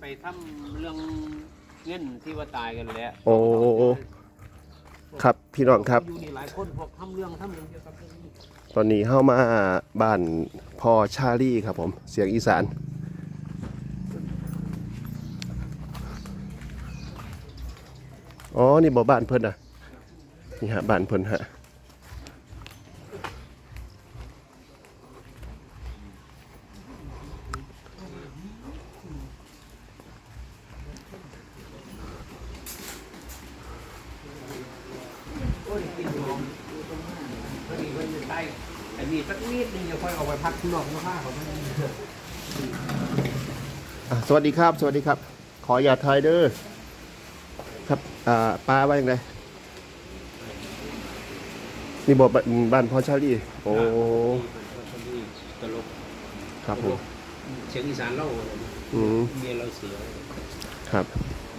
ไปทำเรื่องเงินที่ว่าตายกันแหล้วโอ้ครับพี่น้องครับ อยู่นี่หลายคนพวกทำเรื่องทำเรื่องเกี่ยวกับเรื่องนี้ตอนนี้เข้ามาบ้านพ่อชาลี่ครับผมเสียงอีสาน อ๋อ นี่บ่บ้านเพิ่นอะ นี่ฮะบ้านเพิ่นฮะ โอ้ยกินหอมพอดีมันจะใต้อันนี้ สักนิดนึงจะค่อยเอาไปพักข้างนอกข้างผ้าเขาไม่ได้อะสวัสดีครับ สวัสดีครับ ขออย่าทายเด้อครับอ่าปลาว่าอย่างไรนี่บอกบ้านบ้านพ่อชาลี่โอ้ตลกครับผมเชียงอีสานเล่าอืมเมียเราเสียครับ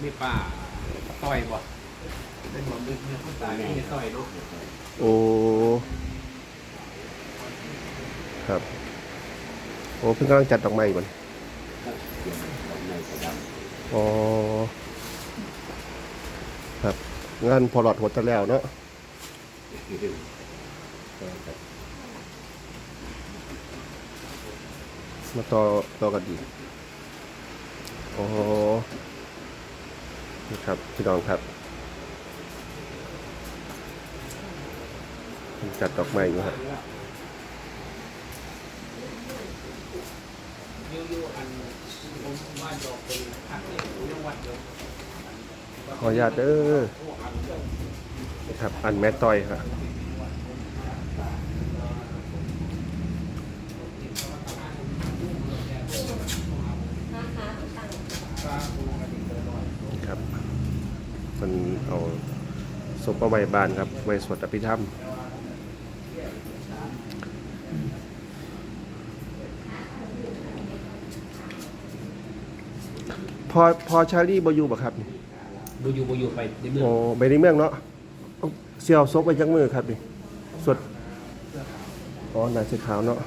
มีป้าต้อยบ่เป็นหมอมือเมียคนตายมีต้อยเนาะโอ้ ครับ โอ้เพิ่งกำลังจัดดอกไม้ก่อนอ๋อครับงานพอหลอดหัวตะแล้วเนาะมาต่อต่อกันดีกอ๋อนี่ครับพี่น้องครับจัดดอกไม้อยู่ฮะยูอันผมว่าดอกเป็นพักเนี่ยจังหวัดเดียว ขออนุญาตเด้อครับ อันแม่ต้อยครับครับมันเอาศพเอาไว้บ้านครับไว้สวดอภิธรรม อพอชาลี่บอยู่บ่ครับนี่บูยูบูยูไปในเมืองโอ้ไปในเมืองเนาะเอาเสี่ยวซกไปจังมือครับนี่สดอ๋อหนาสีขาวเนาะ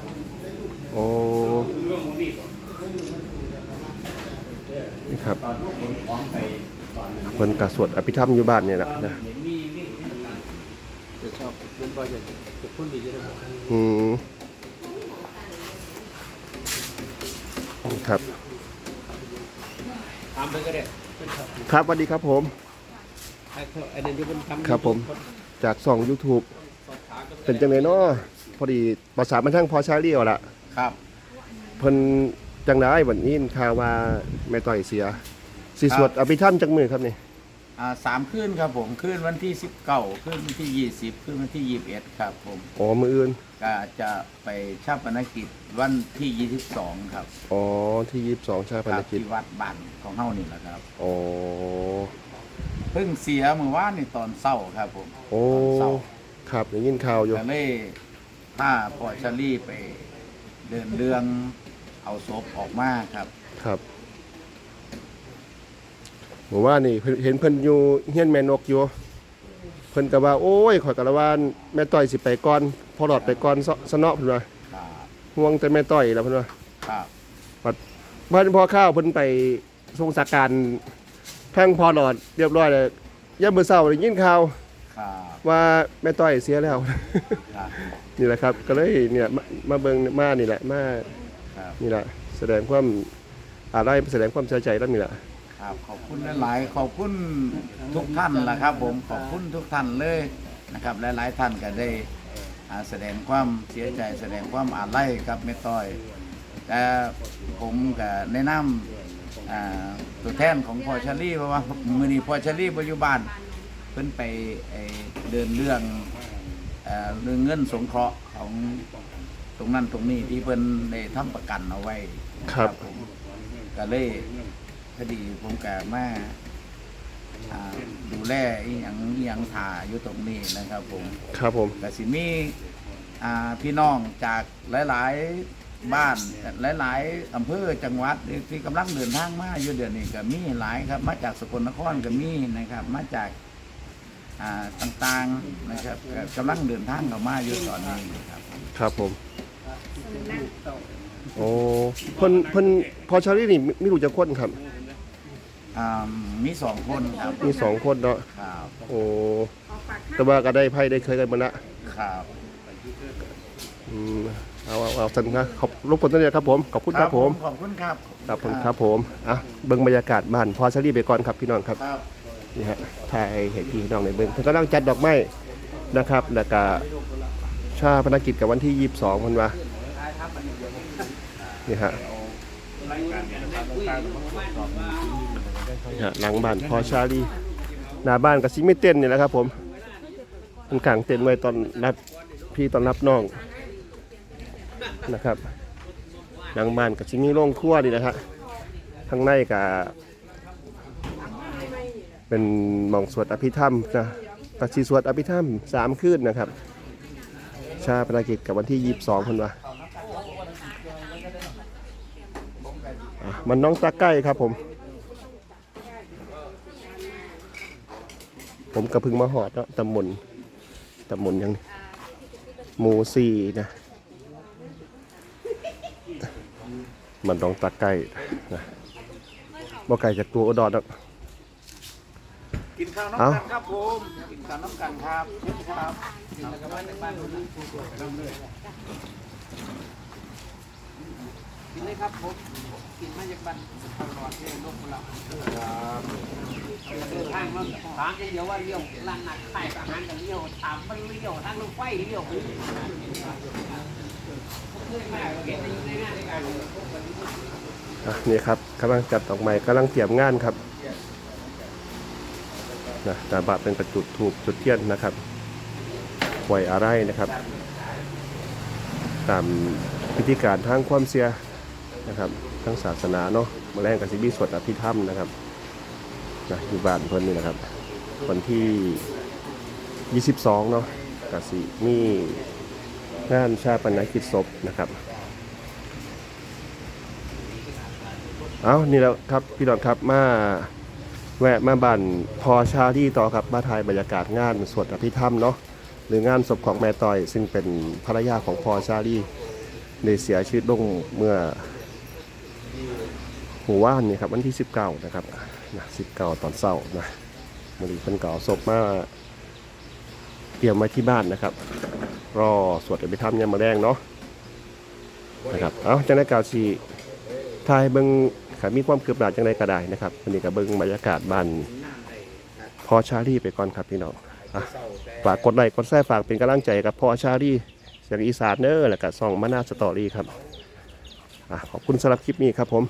โอ้นี่ครับคนกระสวดอภิธรรมอยู่บ้านเนี่ยแหละนะเห็นมีมีจะชอบเป็นบ่อยจะจะพูดดีจะได้บอกอืมนี่ครับถามไปก็ได้ครับสวัสดีครับผมไอ้ไอ้นั่นที่มันทำครับผม จากส่อง YouTube เป็นจังไงเนาะพอดีภาษามันทั้งพอชาเลียวละครับเพิ่นจังได้วันนี้ข่าวว่าแม่ต่อยเสียสิสวดอภิธรรมจังมือครับนี่ อ่าสามคืนครับผมคืนวันที่สิบเก้าคืนวันที่ยี่สิบคืนวันที่ยี่สิบเอ็ดครับผมอ๋อมืออื่นก็จะไปชาปนกิจวันที่ยี่สิบสองครับอ๋อที่ยี่สิบสองชาคพนรับกิจที่วัดบ้านของเฮานี่แหละครับอ๋อเพิ่งเสียเมื่อวานนี่ตอนเศร้าครับผมโอ้ตอนเศร้าครับได้ยินข่าวอยู่ก็เลยถ้าพอชาลี่ไปเดินเรื่องเอาศพออกมาครับ ครับ ผมว่านี่เพิ่นเห็นเพิ่นอยู่เฮียนแม่นกอยู่ เพิ่นก็ว่า โอ้ยข่อยกะละวานแม่ต่อยสิไปก่อนพอหลอดไปก่อนซะสะเนาะเพิ่นว่าครับห่วงแต่แม่ต่อยแล้วเพิ่นว่าครับบ้านพ่อข้าวเพิ่นไปทรงสาการแพ่งพอหลอดเรียบร้อยเลยย่ามมื้อเช้าได้ยินข่าวครับว่าแม่ต้อยเสียแล้ว ครับนี่แหละครับ ก็เลยเนี่ยมามาเบิ่งมานี่แหละมาครับนี่แหละแสดงความอะไรแสดงความเสียใจแล้วนี่แหละ ครับขอบคุณหลายๆขอบคุณทุกท่านล่ะครับ ผมขอบคุณทุกท่านเลยนะครับหลายๆท่านก็ได้อ่าแสดงความเสียใจแสดงความอาลัยกับแม่ต้อยแต่ผมก็แนะนำอ่าตัวแทนของพอชาลี่เพราะว่ามือนี้พอชาลี่ปัจจุบันเพิ่นไปไอ้เดินเรื่องเอ่อเรื่องเงินสงเคราะห์ของตรงนั้นตรงนี้ที่เพิ่นได้ทำประกันเอาไว้ครับผมก็เลยพ อดีผมก็มาอ่าดูแลอีหยังอีหยังถ่าอยู่ตรงนี้นะครับผมครับผมก็สิมีอ่าพี่น้องจากหลาย ๆ บ้านหลาย ๆอำเภอจังหวัดที่กำลังเดินทางมาอยู่เดือนนี้ก็มีหลายครับ มาจากสกลนครก็มีนะครับ มาจากอ่าต่างๆนะครับก็กำลังเดินทางเข้ามาอยู่ตอนนี้นะครับ ครับผม โอ้เพิ่นเพิ่นพอชาลีนี่ไม่ไม่รู้จะคนครับ อ่ามีสองคนครับมีสองคนเนาะครับโอ้แต่ว่าก็ได้ไพ่ได้เคยกันหมดละครับอืมเอาเอาเอาสันนะขอบรบกวนท่านเลยครับผมขอบคุณครับผมขอบคุณครับครับผมครับผมอะเบิ่งบรรยากาศบ้านพอชาลีไปก่อนครับพี่น้องครับครับนี่ฮะถ่ายให้พี่น้องในเบิ่งเพิ่นกำลังจัดดอกไม้นะครับแล้วก็ชาพนักกิจกับวันที่ 22มันว่านี่ฮะ นี่ฮะหลังบ้านพอชาลีหน้าบ้านกับซิมิเต้นนี่แหละครับผมมันกลางเต็นท์ไว้ตอนรับพี่ตอนรับน้องนะครับหลังบ้านกับซิมีโรงครัวนี่นะฮะข้างในกับเป็นมองสวดอภิธรรมนะตัดชีสวดอภิธรรมสามคืนนะครับ ชาปนกิจกับวันที่22คนวะอะมันน้องตาใกล้ครับผม ผมกระพึงมาหอดเนาะตำบลตำบลยังนี่หมูซีนะ มันน้องตาใกล้นะบ่ไก่จากตัวอุดรแล้วกินข้าวน้ำเอ้ากันครับผมกินข้าวน้ำกันครับเชิญครับกินเลยครับผมกินมาจากบ้านตลอดเลยนกเราเดินทางมาถามเดียวว่าเลี้ยวร้านหนักไขายอาหารกันเลี้ยวถามมันเลี้ยวทางรถไฟเลี้ยวเพื่อนมากเห็นอยู่ในงานในการอะนี่ครับกำลังจัดดอกไม้กำลังเตรียมงานครับนะตาบะเป็นกระจุดถูกจุดเทียนนะครับปล่อยอะไรนะครับ ตามพิธีการทางความเสีย นะครับทั้งศาสนาเนาะมาแรงกับซิบีสวดอภิธรรมนะครับนะอยู่บ้านเพิ่นนี่นะครับ วันที่ 22 เนาะกับสิมีงานชาปนกิจศพนะครับ เอานี่แล้วครับ พี่ดอนครับมาแวะมาบ้านพอชาที่ต่อครับมาถ่ายบรรยากาศงานสวดอภิธรรมเนาะหรืองานศพของแม่ต้อย ซึ่งเป็นภรรยาของพอชาลีได้เสียชีวิตลงเมื่อ หัวว่านนี่ครับวันที่19นะครับนะ19ตอนเศร้านะมือเพิ่นเก่าศพมาเตรียมไว้ที่บ้านนะครับ รอสวดอภิธรรมยามมาแรงเนาะนะครับเอาจังได้กล่าวชีทายเบิงขามีความคืบหน้าจังไดก็ได้นะครับวันนี้ก็เบิงบรรยากาศบ้านพอชาลีไปก่อนครับพี่น้องฝากกดไลค์กดแชร์ฝากเป็นกำลังใจกับพอชาลีเสียงอีสานเนอร์แล้วก็ส่องมานาสตอรี่ครับอขอบคุณสำหรับคลิปนี้ครับผม